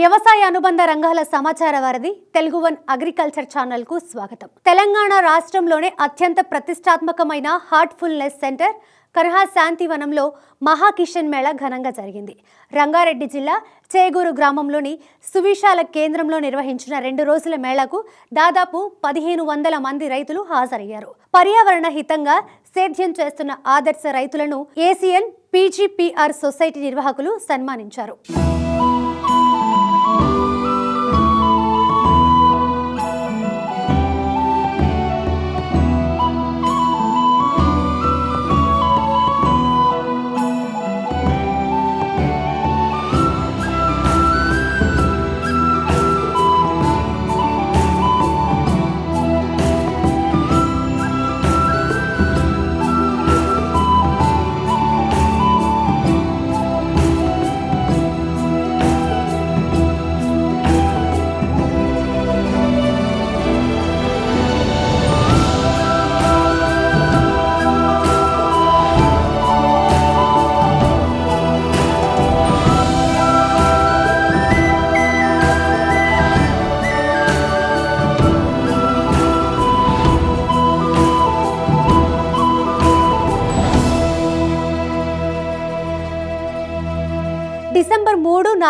వ్యవసాయ అనుబంధ రంగాల సమాచార వారధి తెలుగు వన్ అగ్రికల్చర్ ఛానల్కు స్వాగతం. తెలంగాణ రాష్ట్రంలోనే అత్యంత ప్రతిష్టాత్మకమైన హార్ట్ఫుల్నెస్ సెంటర్ కర్హా శాంతివనంలో మహాకిషన్ మేళా ఘనంగా జరిగింది. రంగారెడ్డి జిల్లా చేగూరు గ్రామంలోని సువిశాల కేంద్రంలో నిర్వహించిన రెండు రోజుల మేళాకు దాదాపు పదిహేను వందల మంది రైతులు హాజరయ్యారు. పర్యావరణ హితంగా సేద్యం చేస్తున్న ఆదర్శ రైతులను ఏసీఎన్ పీజీపీఆర్ సొసైటీ నిర్వాహకులు సన్మానించారు.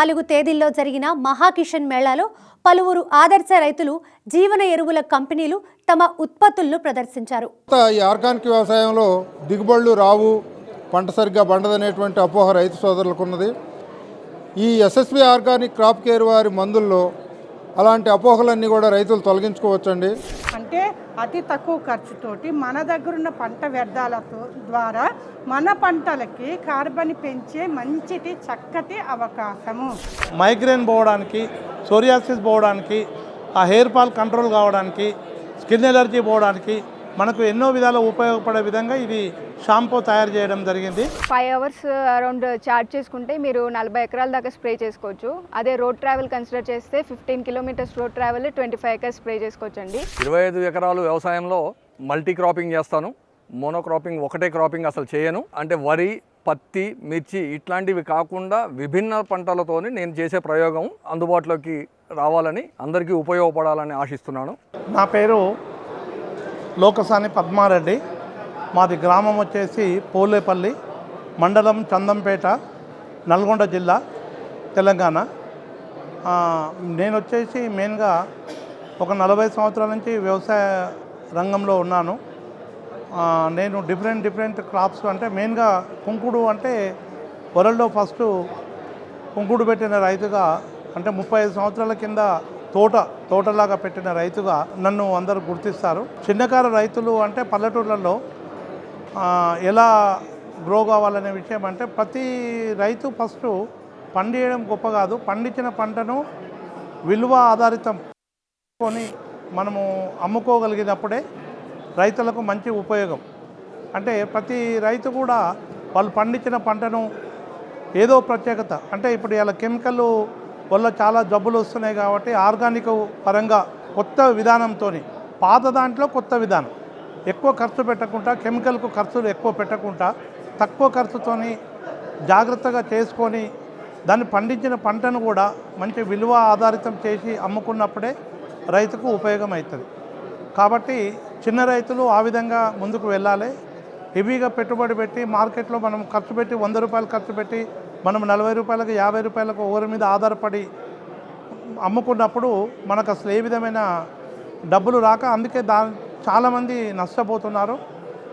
నాలుగు తేదీల్లో జరిగిన మహాకిషన్ మేళాలో పలువురు ఆదర్శ రైతులు జీవన ఎరువుల కంపెనీలు తమ ఉత్పత్తులను ప్రదర్శించారు. ఈ ఆర్గానిక్ వ్యవసాయంలో దిగుబడులు రావు పంట సరిగ్గా పండదనేటువంటి అపోహ రైతు సోదరులకు ఉన్నది ఈ ఎస్ఎస్బి ఆర్గానిక్ క్రాప్ కేర్ వారి మందుల్లో అలాంటి అపోహలన్నీ కూడా రైతులు తొలగించుకోవచ్చండి. అంటే అతి తక్కువ ఖర్చుతోటి మన దగ్గర ఉన్న పంట వ్యర్థాలతో ద్వారా మన పంటలకి కార్బన్ పెంచే మంచిటి చక్కటి అవకాశము. మైగ్రేన్ పోవడానికి సోరియాసిస్ పోవడానికి ఆ హెయిర్ ఫాల్ కంట్రోల్ కావడానికి స్కిన్ ఎలర్జీ పోవడానికి మనకు ఎన్నో విధాల ఉపయోగపడే విధంగా ఇది షాంపూ తయారు చేయడం జరిగింది. ఫైవ్ అవర్స్ అరౌండ్ చార్జ్ చేసుకుంటే మీరు నలభై ఎకరాల దాకా స్ప్రే చేసుకోవచ్చు. అదే రోడ్ ట్రావెల్ కన్సిడర్ చేస్తే fifteen kilometres road travel twenty five acres spray చేసుకోవచ్చు అండి ఇరవై ఐదు ఎకరాలు వ్యవసాయంలో మల్టీ క్రాపింగ్ చేస్తాను. మోనోక్రాపింగ్ ఒకటే క్రాపింగ్ అసలు చేయను. అంటే వరి పత్తి మిర్చి ఇట్లాంటివి కాకుండా విభిన్న పంటలతోని నేను చేసే ప్రయోగం అందుబాటులోకి రావాలని అందరికీ ఉపయోగపడాలని ఆశిస్తున్నాను. నా పేరు లోకసాని పద్మారెడ్డి. మాది గ్రామం వచ్చేసి పోలేపల్లి మండలం చందంపేట నల్గొండ జిల్లా తెలంగాణ. నేను వచ్చేసి మెయిన్గా ఒక నలభై సంవత్సరాల నుంచి వ్యవసాయ రంగంలో ఉన్నాను. నేను డిఫరెంట్ డిఫరెంట్ క్రాప్స్ అంటే మెయిన్గా కుంకుడు అంటే వరల్డ్లో ఫస్ట్ కుంకుడు పెట్టిన రైతుగా అంటే ముప్పై ఐదు సంవత్సరాల కింద తోట తోటలాగా పెట్టిన రైతుగా నన్ను అందరూ గుర్తిస్తారు. చిన్నకారు రైతులు అంటే పల్లెటూర్లలో ఎలా గ్రో కావాలనే విషయం అంటే ప్రతి రైతు ఫస్ట్ పండియడం గొప్ప కాదు. పండించిన పంటను విలువ ఆధారితం కొని మనము అమ్ముకోగలిగినప్పుడే రైతులకు మంచి ఉపయోగం. అంటే ప్రతి రైతు కూడా వాళ్ళు పండించిన పంటను ఏదో ప్రత్యేకత అంటే ఇప్పుడు ఇలా కెమికల్ వల్ల చాలా జబ్బులు వస్తున్నాయి కాబట్టి ఆర్గానిక్ పరంగా కొత్త విధానంతో పాత దాంట్లో కొత్త విధానం. ఎక్కువ ఖర్చు పెట్టకుండా కెమికల్కు ఖర్చులు ఎక్కువ పెట్టకుండా తక్కువ ఖర్చుతోని జాగ్రత్తగా చేసుకొని దాన్ని పండించిన పంటను కూడా మంచి విలువ ఆధారితం చేసి అమ్ముకున్నప్పుడే రైతుకు ఉపయోగం అవుతుంది కాబట్టి చిన్న రైతులు ఆ విధంగా ముందుకు వెళ్ళాలి. హెవీగా పెట్టుబడి పెట్టి మార్కెట్లో మనం ఖర్చు పెట్టి వంద రూపాయలు ఖర్చు పెట్టి మనం నలభై రూపాయలకు యాభై రూపాయలకు ఒకరి మీద ఆధారపడి అమ్ముకున్నప్పుడు మనకు అసలు ఏ విధమైన డబ్బులు రాక అందుకే దా చాలామంది నష్టపోతున్నారు.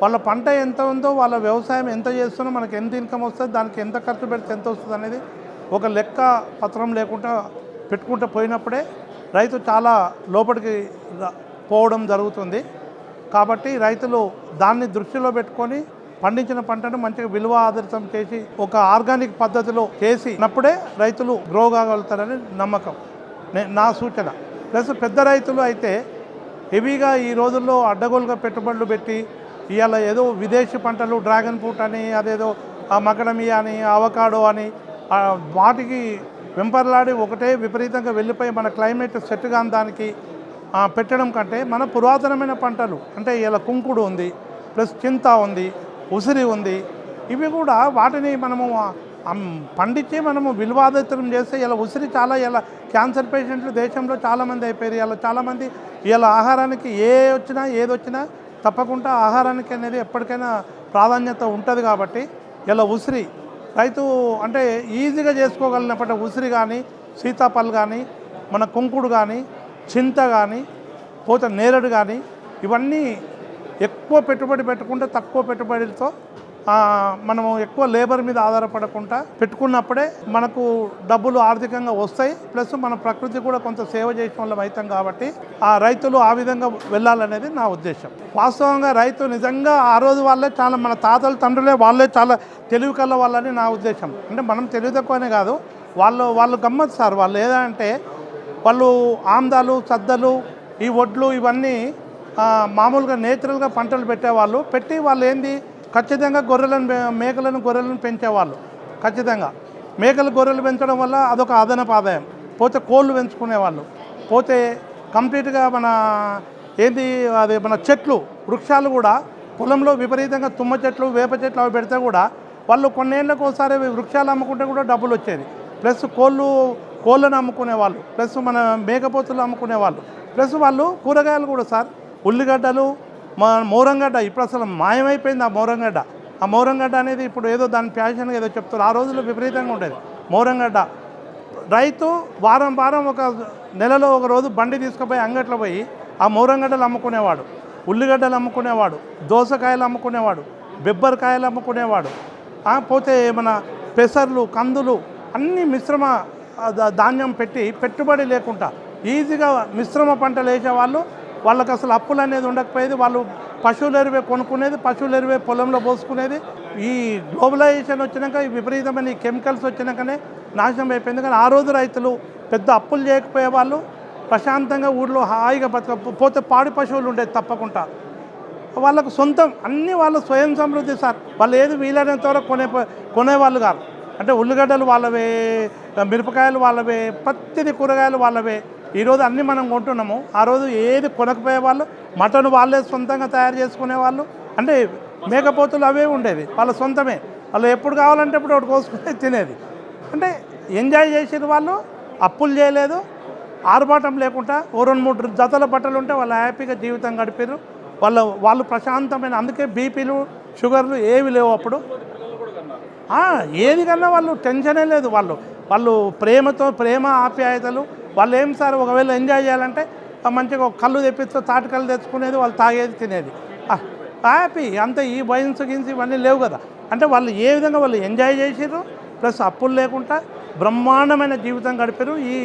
వాళ్ళ పంట ఎంత ఉందో వాళ్ళ వ్యవసాయం ఎంత చేస్తున్నా మనకి ఎంత ఇన్కమ్ వస్తుంది దానికి ఎంత ఖర్చు పెడితే ఎంత వస్తుంది అనేది ఒక లెక్క పత్రం లేకుండా పెట్టుకుంటూ పోయినప్పుడే రైతు చాలా లోపలికి పోవడం జరుగుతుంది. కాబట్టి రైతులు దాన్ని దృష్టిలో పెట్టుకొని పండించిన పంటను మంచిగా విలువ ఆధారితం చేసి ఒక ఆర్గానిక్ పద్ధతిలో చేసినప్పుడే రైతులు గ్రో కాగలుగుతారని నమ్మకం. నే- నా సూచన. ప్లస్ పెద్ద రైతులు అయితే హెవీగా ఈ రోజుల్లో అడ్డగోలుగా పెట్టుబడులు పెట్టి ఇవాళ ఏదో విదేశీ పంటలు డ్రాగన్ ఫ్రూట్ అని అదేదో ఆ అని అవకాడో అని వాటికి వెంపర్లాడి ఒకటే విపరీతంగా వెళ్ళిపోయి మన క్లైమేట్ సెట్ కాని దానికి పెట్టడం కంటే మన పురాతనమైన పంటలు అంటే ఇలా కుంకుడు ఉంది ప్లస్ చింత ఉంది ఉసిరి ఉంది. ఇవి కూడా వాటిని మనము పండించి మనము విలువాధితం చేస్తే ఇలా ఉసిరి చాలా ఇలా క్యాన్సర్ పేషెంట్లు దేశంలో చాలామంది అయిపోయారు. ఇలా చాలామంది ఇలా ఆహారానికి ఏ వచ్చినా ఏది వచ్చినా తప్పకుండా ఆహారానికి అనేది ఎప్పటికైనా ప్రాధాన్యత ఉంటుంది కాబట్టి ఇలా ఉసిరి రైతు అంటే ఈజీగా చేసుకోగలిగినప్పటి ఉసిరి కానీ సీతాఫల్ కానీ మన కుంకుడు కానీ చింత కానీ పోతే నేరడు కానీ ఇవన్నీ ఎక్కువ పెట్టుబడి పెట్టుకుంటే తక్కువ పెట్టుబడితో మనము ఎక్కువ లేబర్ మీద ఆధారపడకుండా పెట్టుకున్నప్పుడే మనకు డబ్బులు ఆర్థికంగా వస్తాయి. ప్లస్ మన ప్రకృతి కూడా కొంత సేవ చేసిన వాళ్ళం అవుతాం కాబట్టి ఆ రైతులు ఆ విధంగా వెళ్ళాలనేది నా ఉద్దేశం. వాస్తవంగా రైతు నిజంగా ఆ రోజు వాళ్ళే చాలా మన తాతలు తండ్రులే వాళ్ళే చాలా తెలివి కల వాళ్ళని నా ఉద్దేశం. అంటే మనం తెలివి తక్కువనే కాదు వాళ్ళు వాళ్ళు గమ్మత్ సార్. వాళ్ళు ఏదంటే వాళ్ళు ఆమ్దాలు సద్దలు ఈ వడ్లు ఇవన్నీ మామూలుగా నేచురల్గా పంటలు పెట్టేవాళ్ళు పెట్టి వాళ్ళు ఏంది ఖచ్చితంగా గొర్రెలను మేకలను గొర్రెలను పెంచేవాళ్ళు ఖచ్చితంగా. మేకలు గొర్రెలు పెంచడం వల్ల అదొక అదనపు ఆదాయం. పోతే కోళ్ళు పెంచుకునేవాళ్ళు పోతే కంప్లీట్గా మన ఏంది అది మన చెట్లు వృక్షాలు కూడా పొలంలో విపరీతంగా తుమ్మ చెట్లు వేప చెట్లు అవి పెడితే కూడా వాళ్ళు కొన్నేళ్ళకు ఒకసారి వృక్షాలు అమ్ముకుంటే కూడా డబ్బులు వచ్చేది. ప్లస్ కోళ్ళు కోళ్ళను అమ్ముకునేవాళ్ళు ప్లస్ మన మేకపోతులు అమ్ముకునేవాళ్ళు. ప్లస్ వాళ్ళు కూరగాయలు కూడా సార్ ఉల్లిగడ్డలు మా మోరంగడ్డ ఇప్పుడు అసలు మాయమైపోయింది ఆ మోరంగడ్డ. ఆ మోరంగడ్డ అనేది ఇప్పుడు ఏదో దాని ఫ్యాషన్ ఏదో చెప్తారు ఆ రోజుల్లో విపరీతంగా ఉండేది. మోరంగడ్డ. రైతు వారం వారం ఒక నెలలో ఒక రోజు బండి తీసుకుపోయి అంగట్లో పోయి ఆ మోరంగడ్డలు అమ్ముకునేవాడు. ఉల్లిగడ్డలు అమ్ముకునేవాడు. దోసకాయలు అమ్ముకునేవాడు. బెబ్బరికాయలు అమ్ముకునేవాడు. పోతే మన పెసర్లు కందులు అన్ని మిశ్రమ ధాన్యం పెట్టి పెట్టుబడి లేకుండా ఈజీగా మిశ్రమ పంటలు వేసేవాళ్ళు వాళ్ళకి అసలు అప్పులు అనేది ఉండకపోయేది. వాళ్ళు పశువుల ఎరువే కొనుక్కునేది పశువుల ఎరువే పొలంలో పోసుకునేది. ఈ గ్లోబలైజేషన్ వచ్చినాక ఈ విపరీతమైన కెమికల్స్ వచ్చినాకనే నాశనం అయిపోయింది. కానీ ఆ రోజు రైతులు పెద్ద అప్పులు చేయకపోయే వాళ్ళు ప్రశాంతంగా ఊళ్ళో హాయిగా బతక పోతే పాడి పశువులు ఉండేది తప్పకుండా. వాళ్ళకు సొంతం అన్ని వాళ్ళు స్వయం సమృద్ధి సార్. వాళ్ళు ఏది వీలైనంత వరకు కొనే కొనేవాళ్ళు కాదు. అంటే ఉల్లిగడ్డలు వాళ్ళవే మిరపకాయలు వాళ్ళవే ప్రతిది కూరగాయలు వాళ్ళవే. ఈరోజు అన్నీ మనం కొంటున్నాము. ఆ రోజు ఏది కొనకపోయే వాళ్ళు మటన్ వాళ్ళే సొంతంగా తయారు చేసుకునే వాళ్ళు. అంటే మేకపోతులు అవే ఉండేవి వాళ్ళ సొంతమే. వాళ్ళు ఎప్పుడు కావాలంటే ఇప్పుడు ఒకటి కోసుకుని తినేది. అంటే ఎంజాయ్ చేసిన వాళ్ళు అప్పులు చేయలేదు ఆర్భాటం లేకుండా ఓ రెండు మూడు జతల బట్టలు ఉంటే వాళ్ళు హ్యాపీగా జీవితం గడిపారు వాళ్ళ వాళ్ళు ప్రశాంతమైన అందుకే బీపీలు షుగర్లు ఏవి లేవు అప్పుడు. ఏది కన్నా వాళ్ళు టెన్షనే లేదు వాళ్ళు. వాళ్ళు ప్రేమతో ప్రేమ ఆప్యాయతలు వాళ్ళు ఏం సార్ ఒకవేళ ఎంజాయ్ చేయాలంటే మంచిగా ఒక కళ్ళు తెప్పిస్తే తాటి కళ్ళు తెచ్చుకునేది వాళ్ళు తాగేది తినేది. హ్యాపీ అంత ఈ బయన్స్ గిన్స్ ఇవన్నీ లేవు కదా. అంటే వాళ్ళు ఏ విధంగా వాళ్ళు ఎంజాయ్ చేసారు ప్లస్ అప్పులు లేకుండా బ్రహ్మాండమైన జీవితం గడిపారు ఈ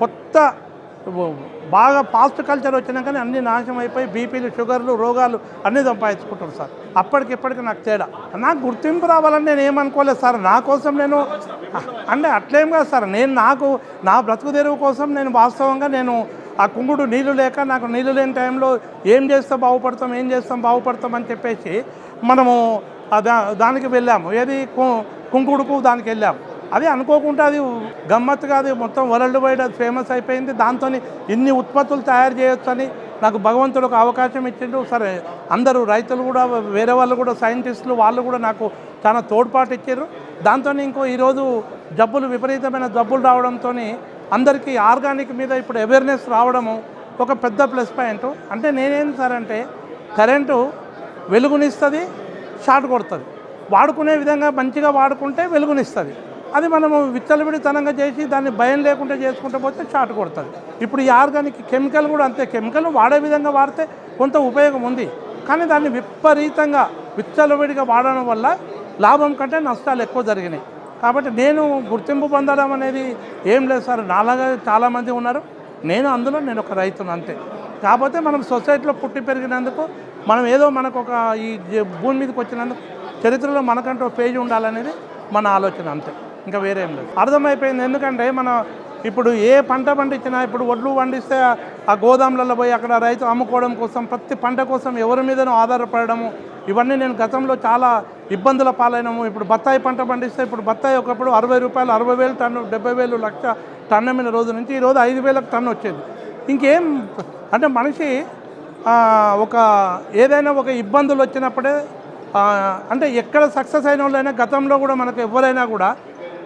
కొత్త బాగా ఫాస్ట్ కల్చర్ వచ్చినాకనే అన్ని నాశనం అయిపోయి బీపీలు షుగర్లు రోగాలు అన్నీ సంపాదించుకుంటారు సార్. అప్పటికిప్పటికి నాకు తేడా. నాకు గుర్తింపు రావాలని నేను ఏమనుకోలేదు సార్. నా కోసం నేను అంటే అట్లేం కాదు సార్. నేను నాకు నా బ్రతుకు తెరువు కోసం నేను వాస్తవంగా నేను ఆ కుంగుడు నీళ్ళు లేక నాకు నీళ్ళు లేని టైంలో ఏం చేస్తే బాగుపడతాం ఏం చేస్తాం బాగుపడతాం అని చెప్పేసి మనము దా- దానికి వెళ్ళాము. ఏది కు- కుంకుడుకు దానికి వెళ్ళాము. అది అనుకోకుండా అది గమ్మత్తుగా అది మొత్తం వరల్డ్ వైడ్ అది ఫేమస్ అయిపోయింది. దాంతో ఇన్ని ఉత్పత్తులు తయారు చేయొచ్చని నాకు భగవంతుడు ఒక అవకాశం ఇచ్చిండు. సరే అందరూ రైతులు కూడా వేరే వాళ్ళు కూడా సైంటిస్టులు వాళ్ళు కూడా నాకు చాలా తోడ్పాటు ఇచ్చారు. దాంతో ఇంకో ఈరోజు జబ్బులు విపరీతమైన జబ్బులు రావడంతో అందరికీ ఆర్గానిక్ మీద ఇప్పుడు అవేర్నెస్ రావడము ఒక పెద్ద ప్లస్ పాయింట్ అంటే నేనేం సార్ అంటే కరెంటు వెలుగునిస్తుంది షార్ట్ కొడుతుంది. వాడుకునే విధంగా మంచిగా వాడుకుంటే వెలుగునిస్తుంది. అది మనము విచ్చలవిడితనంగా చేసి దాన్ని భయం లేకుండా చేసుకుంటూ పోతే షార్ట్ కొడుతుంది. ఇప్పుడు ఈ ఆర్గానిక్ కెమికల్ కూడా అంతే. కెమికల్ వాడే విధంగా వాడితే కొంత ఉపయోగం ఉంది. కానీ దాన్ని విపరీతంగా విచ్చలవిడిగా వాడడం వల్ల లాభం కంటే నష్టాలు ఎక్కువ జరిగినాయి. కాబట్టి నేను గుర్తింపు పొందడం అనేది ఏం లేదు సార్. నాలాగా చాలామంది ఉన్నారు. నేను అందులో నేను ఒక రైతును అంతే. కాకపోతే మనం సొసైటీలో పుట్టి పెరిగినందుకు మనం ఏదో మనకు ఒక ఈ భూమి మీదకి వచ్చినందుకు చరిత్రలో మనకంటూ పేజీ ఉండాలనేది మన ఆలోచన అంతే. ఇంకా వేరే ఏం లేదు. అర్థమైపోయింది. ఎందుకంటే మనం ఇప్పుడు ఏ పంట పండించినా ఇప్పుడు వడ్లు పండిస్తే ఆ- గోదాములలో పోయి అక్కడ రైతు అమ్ముకోవడం కోసం ప్రతి పంట కోసం ఎవరి మీదనో ఆధారపడము. ఇవన్నీ నేను గతంలో చాలా ఇబ్బందుల పాలైనము. ఇప్పుడు బత్తాయి పంట పండిస్తే ఇప్పుడు బత్తాయి ఒకప్పుడు అరవై రూపాయలు అరవై వేలు టన్ను డెబ్బై వేలు లక్ష టన్ను రోజు నుంచి ఈరోజు ఐదు వేలకు టన్ను వచ్చేది. ఇంకేం అంటే మనిషి ఒక ఏదైనా ఒక ఇబ్బందులు వచ్చినప్పుడే అంటే ఎక్కడ సక్సెస్ అయిన వాళ్ళైనా గతంలో కూడా మనకు ఎవరైనా కూడా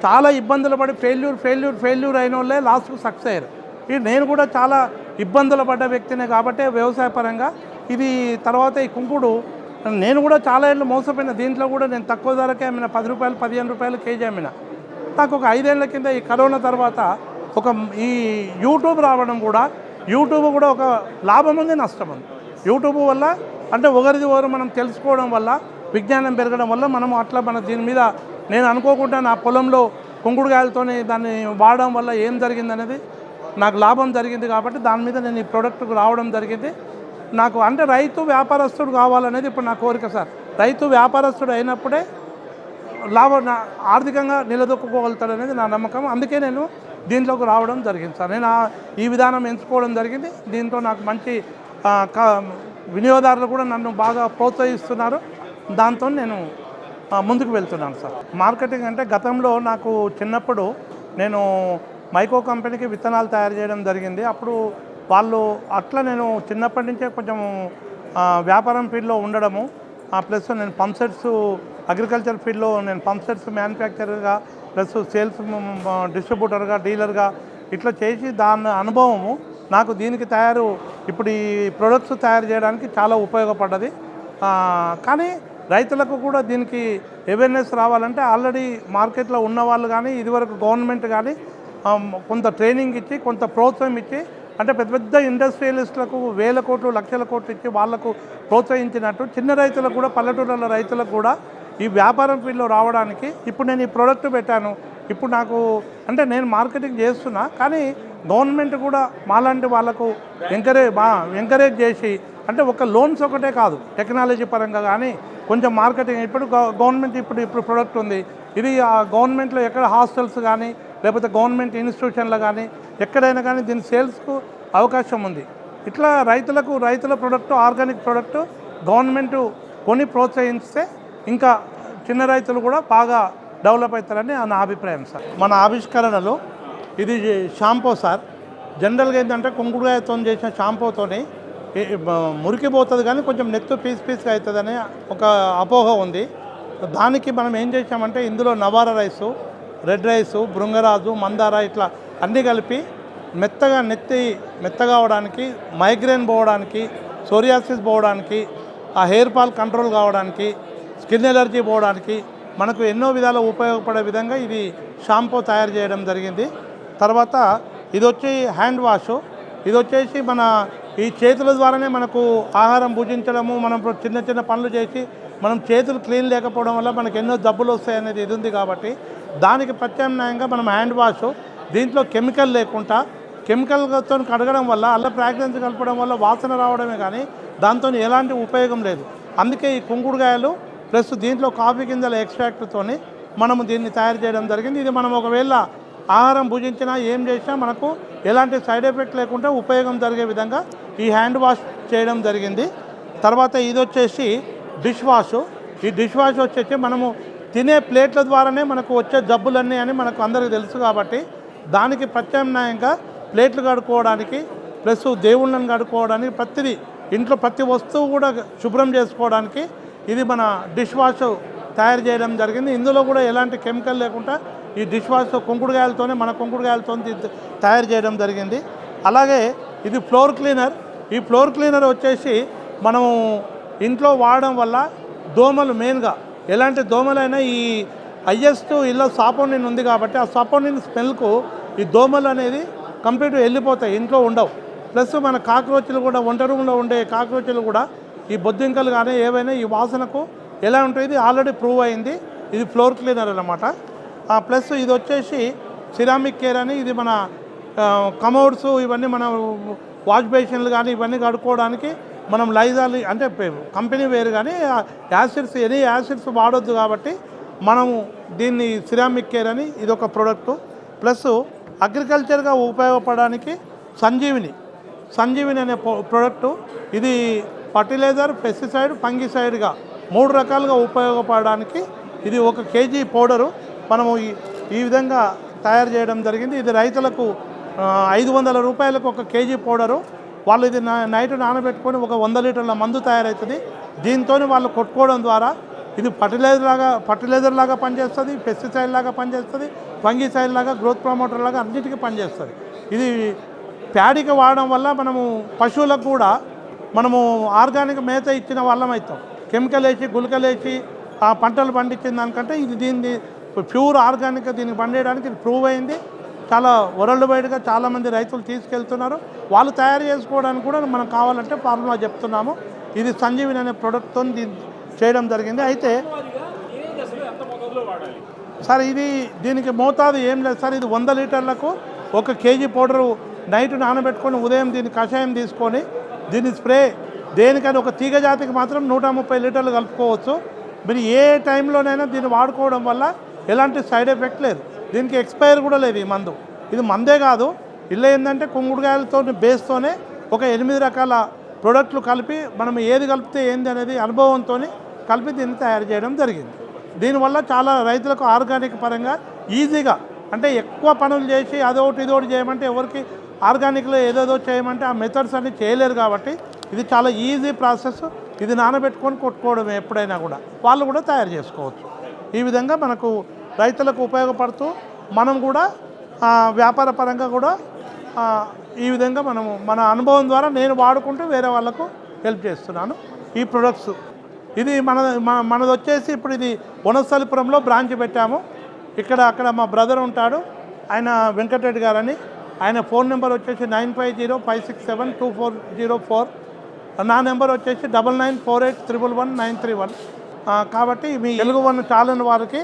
చాలా ఇబ్బందులు పడి ఫెయిల్యూర్ ఫెయిల్యూర్ ఫెయిల్యూర్ అయిన వాళ్ళే లాస్ట్కు సక్సెస్ అయ్యారు. ఇది నేను కూడా చాలా ఇబ్బందులు పడ్డ వ్యక్తినే కాబట్టి వ్యవసాయ పరంగా ఇది తర్వాత ఈ కుంకుడు నేను కూడా చాలా ఏళ్ళు మోసపోయిన దీంట్లో కూడా నేను తక్కువ ధరకే అమ్మిన పది రూపాయలు పదిహేను రూపాయలు కేజీ అమ్మిన. నాకు ఒక ఐదేళ్ళ కింద ఈ కరోనా తర్వాత ఒక ఈ యూట్యూబ్ రావడం కూడా యూట్యూబ్ కూడా ఒక లాభం ఉంది నష్టం ఉంది. యూట్యూబ్ వల్ల అంటే ఒకరిది ఒకరు మనం తెలుసుకోవడం వల్ల విజ్ఞానం పెరగడం వల్ల మనం అట్లా మన దీని మీద నేను అనుకోకుండా నా పొలంలో కుంకుడుకాయలతోనే దాన్ని వాడడం వల్ల ఏం జరిగింది అనేది నాకు లాభం జరిగింది కాబట్టి దాని మీద నేను ఈ ప్రోడక్ట్కు రావడం జరిగింది. నాకు అంటే రైతు వ్యాపారస్తుడు కావాలనేది ఇప్పుడు నా కోరిక సార్. రైతు వ్యాపారస్తుడు అయినప్పుడే లాభం ఆర్థికంగా నిలదొక్కుకోగలుగుతాడు అనేది నా నమ్మకం. అందుకే నేను దీంట్లోకి రావడం జరిగింది సార్. నేను ఆ- ఈ విధానం ఎంచుకోవడం జరిగింది. దీంతో నాకు మంచి వినియోగదారులు కూడా నన్ను బాగా ప్రోత్సహిస్తున్నారు. దాంతో నేను ముందుకు వెళ్తున్నాను సార్. మార్కెటింగ్ అంటే గతంలో నాకు చిన్నప్పుడు నేను మైకో కంపెనీకి విత్తనాలు తయారు చేయడం జరిగింది. అప్పుడు వాళ్ళు అట్లా నేను చిన్నప్పటి నుంచే కొంచెం వ్యాపారం ఫీల్డ్లో ఉండడము ప్లస్ నేను పంప్సెట్స్ అగ్రికల్చర్ ఫీల్డ్లో నేను పంప్సెట్స్ మ్యానుఫ్యాక్చరర్గా ప్లస్ సేల్స్ డిస్ట్రిబ్యూటర్గా డీలర్గా ఇట్లా చేసి దాని అనుభవము నాకు దీనికి తయారు ఇప్పుడు ఈ ప్రొడక్ట్స్ తయారు చేయడానికి చాలా ఉపయోగపడ్డది. కానీ రైతులకు కూడా దీనికి అవేర్నెస్ రావాలంటే ఆల్రెడీ మార్కెట్లో ఉన్న వాళ్ళు కానీ ఇదివరకు గవర్నమెంట్ కానీ కొంత ట్రైనింగ్ ఇచ్చి కొంత ప్రోత్సాహం ఇచ్చి అంటే పెద్ద పెద్ద ఇండస్ట్రియలిస్టులకు వేల కోట్లు లక్షల కోట్లు ఇచ్చి వాళ్ళకు ప్రోత్సహించినట్టు చిన్న రైతులకు కూడా పల్లెటూళ్ళ రైతులకు కూడా ఈ వ్యాపారం ఫీల్డ్లో రావడానికి ఇప్పుడు నేను ఈ ప్రోడక్ట్ పెట్టాను. ఇప్పుడు నాకు అంటే నేను మార్కెటింగ్ చేస్తున్నా కానీ గవర్నమెంట్ కూడా మాలాంటి వాళ్ళకు ఎంకరేజ్ మా ఎంకరేజ్ చేసి అంటే ఒక లోన్స్ ఒకటే కాదు. టెక్నాలజీ పరంగా కానీ కొంచెం మార్కెటింగ్ ఇప్పుడు గవర్నమెంట్ ఇప్పుడు ఇప్పుడు ప్రొడక్ట్ ఉంది. ఇది ఆ గవర్నమెంట్లో ఎక్కడ హాస్టల్స్ కానీ లేకపోతే గవర్నమెంట్ ఇన్స్టిట్యూషన్లో కానీ ఎక్కడైనా కానీ దీని సేల్స్కు అవకాశం ఉంది. ఇట్లా రైతులకు రైతుల ప్రొడక్ట్ ఆర్గానిక్ ప్రొడక్ట్ గవర్నమెంట్ కొని ప్రోత్సహిస్తే ఇంకా చిన్న రైతులు కూడా బాగా డెవలప్ అవుతారని నా అభిప్రాయం సార్. మన ఆవిష్కరణలో ఇది షాంపూ సార్. జనరల్గా ఏంటంటే కుంకుడుకాయతో చేసిన షాంపూతోని మురికిపోతుంది కానీ కొంచెం నెత్తు పీస్ పీస్గా అవుతుందని ఒక అపోహ ఉంది. దానికి మనం ఏం చేసామంటే ఇందులో నవార రైసు రెడ్ రైసు బృంగరాజు మందార ఇట్లా అన్నీ కలిపి మెత్తగా నెత్తి మెత్తగా అవడానికి మైగ్రేన్ పోవడానికి సోరియాసిస్ పోవడానికి ఆ హెయిర్ ఫాల్ కంట్రోల్ కావడానికి స్కిన్ ఎలర్జీ పోవడానికి మనకు ఎన్నో విధాలు ఉపయోగపడే విధంగా ఇది షాంపూ తయారు చేయడం జరిగింది. తర్వాత ఇది వచ్చి హ్యాండ్ వాష్ ఇది వచ్చేసి మన ఈ చేతుల ద్వారానే మనకు ఆహారం భుజించడము మనం చిన్న చిన్న పనులు చేసి మనం చేతులు క్లీన్ లేకపోవడం వల్ల మనకు ఎన్నో జబ్బులు వస్తాయి అనేది ఇది ఉంది కాబట్టి దానికి ప్రత్యామ్నాయంగా మనం హ్యాండ్ వాష్ దీంట్లో కెమికల్ లేకుండా కెమికల్తో కడగడం వల్ల అల్ల ఫ్రాగ్రెన్స్ కలపడం వల్ల వాసన రావడమే కానీ దాంతో ఎలాంటి ఉపయోగం లేదు. అందుకే ఈ కుంకుడుగాయలు ప్లస్ దీంట్లో కాఫీ గింజల ఎక్స్ట్రాక్ట్తోని మనము దీన్ని తయారు చేయడం జరిగింది. ఇది మనం ఒకవేళ ఆహారం భుజించినా ఏం చేసినా మనకు ఎలాంటి సైడ్ ఎఫెక్ట్ లేకుండా ఉపయోగం జరిగే విధంగా ఈ హ్యాండ్ వాష్ చేయడం జరిగింది. తర్వాత ఇది వచ్చేసి డిష్ వాష్. ఈ డిష్ వాష్ వచ్చేసి మనము తినే ప్లేట్ల ద్వారానే మనకు వచ్చే జబ్బులన్నీ అని మనకు అందరికీ తెలుసు కాబట్టి దానికి ప్రత్యామ్నాయంగా ప్లేట్లు కడుక్కోవడానికి ప్లస్ దేవుళ్ళని కడుక్కోవడానికి ప్రతిదీ ఇంట్లో ప్రతి వస్తువు కూడా శుభ్రం చేసుకోవడానికి ఇది మన డిష్ వాష్ తయారు చేయడం జరిగింది. ఇందులో కూడా ఎలాంటి కెమికల్ లేకుండా ఈ డిష్ వాష్ కుంకుడుగాయలతోనే మన కుంకుడుకాయలతో తయారు చేయడం జరిగింది. అలాగే ఇది ఫ్లోర్ క్లీనర్. ఈ ఫ్లోర్ క్లీనర్ వచ్చేసి మనము ఇంట్లో వాడడం వల్ల దోమలు మెయిన్గా ఎలాంటి దోమలైనా ఈ హయ్యెస్ట్ ఇళ్ళ సాపోనిన్ ఉంది కాబట్టి ఆ సాపోనిన్ స్మెల్కు ఈ దోమలు అనేది కంప్లీట్గా వెళ్ళిపోతాయి ఇంట్లో ఉండవు. ప్లస్ మన కాక్రోచ్లు కూడా వంట రూమ్లో ఉండే కాక్రోచ్లు కూడా ఈ బొద్దింకలు కానీ ఏవైనా ఈ వాసనకు ఎలా ఉంటుంది ఇది ఆల్రెడీ ప్రూవ్ అయింది. ఇది ఫ్లోర్ క్లీనర్ అనమాట ప్లస్ ఇది వచ్చేసి సిరామిక్ కేర్ అని ఇది మన కమోడ్స్ ఇవన్నీ మన వాష్ బేసిన్లు కానీ ఇవన్నీ కడుక్కోవడానికి మనం లైజాల్ అంటే కంపెనీ వేరు కానీ యాసిడ్స్ ఎనీ యాసిడ్స్ వాడొద్దు కాబట్టి మనము దీన్ని సిరామిక్ కేర్ అని ఇది ఒక ప్రోడక్టు. ప్లస్ అగ్రికల్చర్గా ఉపయోగపడడానికి సంజీవిని సంజీవిని అనే ప్రో- ప్రోడక్టు. ఇది ఫర్టిలైజర్ పెస్టిసైడ్ ఫంగిసైడ్గా మూడు రకాలుగా ఉపయోగపడడానికి ఇది ఒక కేజీ పౌడరు. మనము ఈ ఈ విధంగా తయారు చేయడం జరిగింది. ఇది రైతులకు ఐదు వందల రూపాయలకు ఒక కేజీ పౌడరు. వాళ్ళు ఇది నా- నైట్ నానబెట్టుకొని ఒక వంద లీటర్ల మందు తయారవుతుంది దీంతో వాళ్ళు కొట్టుకోవడం ద్వారా ఇది ఫర్టిలైజర్ లాగా ఫర్టిలైజర్ లాగా పనిచేస్తుంది పెస్టిసైడ్ లాగా పనిచేస్తుంది ఫంగిసైడ్ లాగా గ్రోత్ ప్రమోటర్ లాగా అన్నిటికీ పనిచేస్తుంది. ఇది ప్యాడికి వాడడం వల్ల మనము పశువులకు కూడా మనము ఆర్గానిక్ మేత ఇచ్చిన వాళ్ళం అవుతాం కెమికల్ వేసి గుళికలు వేసి ఆ పంటలు పండించిన దానికంటే ఇది దీన్ని ప్యూర్ ఆర్గానిక్ దీన్ని పండేయడానికి ఇది ప్రూవ్ అయింది. చాలా వరల్డ్ వైడ్గా చాలామంది రైతులు తీసుకెళ్తున్నారు. వాళ్ళు తయారు చేసుకోవడానికి కూడా మనం కావాలంటే ఫార్ములా చెప్తున్నాము. ఇది సంజీవిని అనే ప్రొడక్ట్తో దీన్ని చేయడం జరిగింది. అయితే సార్ ఇది దీనికి మోతాదు ఏం లేదు సార్. ఇది వంద లీటర్లకు ఒక కేజీ పౌడరు నైట్ నానబెట్టుకొని ఉదయం దీన్ని కషాయం తీసుకొని దీన్ని స్ప్రే దేనికైనా ఒక తీగ జాతికి మాత్రం నూట ముప్పై లీటర్లు కలుపుకోవచ్చు. మీరు ఏ టైంలోనైనా దీన్ని వాడుకోవడం వల్ల ఎలాంటి సైడ్ ఎఫెక్ట్ లేదు. దీనికి ఎక్స్పైర్ కూడా లేదు ఈ మందు. ఇది మందే కాదు. ఇల్లు ఏంటంటే కుంగుడుకాయలతో బేస్తోనే ఒక ఎనిమిది రకాల ప్రోడక్ట్లు కలిపి మనం ఏది కలిపితే ఏంది అనేది అనుభవంతో కలిపి దీన్ని తయారు చేయడం జరిగింది. దీనివల్ల చాలా రైతులకు ఆర్గానిక్ పరంగా ఈజీగా అంటే ఎక్కువ పనులు చేసి అదొకటి ఇదొకటి చేయమంటే ఎవరికి ఆర్గానిక్లో ఏదేదో చేయమంటే ఆ మెథడ్స్ అన్ని చేయలేరు కాబట్టి ఇది చాలా ఈజీ ప్రాసెస్. ఇది నానబెట్టుకొని కొట్టుకోవడం ఎప్పుడైనా కూడా. వాళ్ళు కూడా తయారు చేసుకోవచ్చు. ఈ విధంగా మనకు రైతులకు ఉపయోగపడుతూ మనం కూడా వ్యాపార పరంగా కూడా ఈ విధంగా మనము మన అనుభవం ద్వారా నేను వాడుకుంటూ వేరే వాళ్ళకు హెల్ప్ చేస్తున్నాను. ఈ ప్రొడక్ట్స్ ఇది మన మన- మనది వచ్చేసి ఇప్పుడు ఇది వనస్థలిపురంలో బ్రాంచ్ పెట్టాము. ఇక్కడ అక్కడ మా బ్రదర్ ఉంటాడు. ఆయన వెంకటరెడ్డి గారని. ఆయన ఫోన్ నెంబర్ వచ్చేసి nine five zero five six seven two four zero four నా నెంబర్ వచ్చేసి double nine four eight triple one nine three one కాబట్టి మీ తెలుగు వన్ చాలని వారికి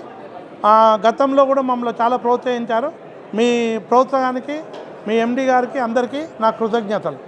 గతంలో కూడా మమ్మల్ని చాలా ప్రోత్సహించారు. మీ ప్రోత్సాహానికి మీ ఎండి గారికి అందరికీ నా కృతజ్ఞతలు.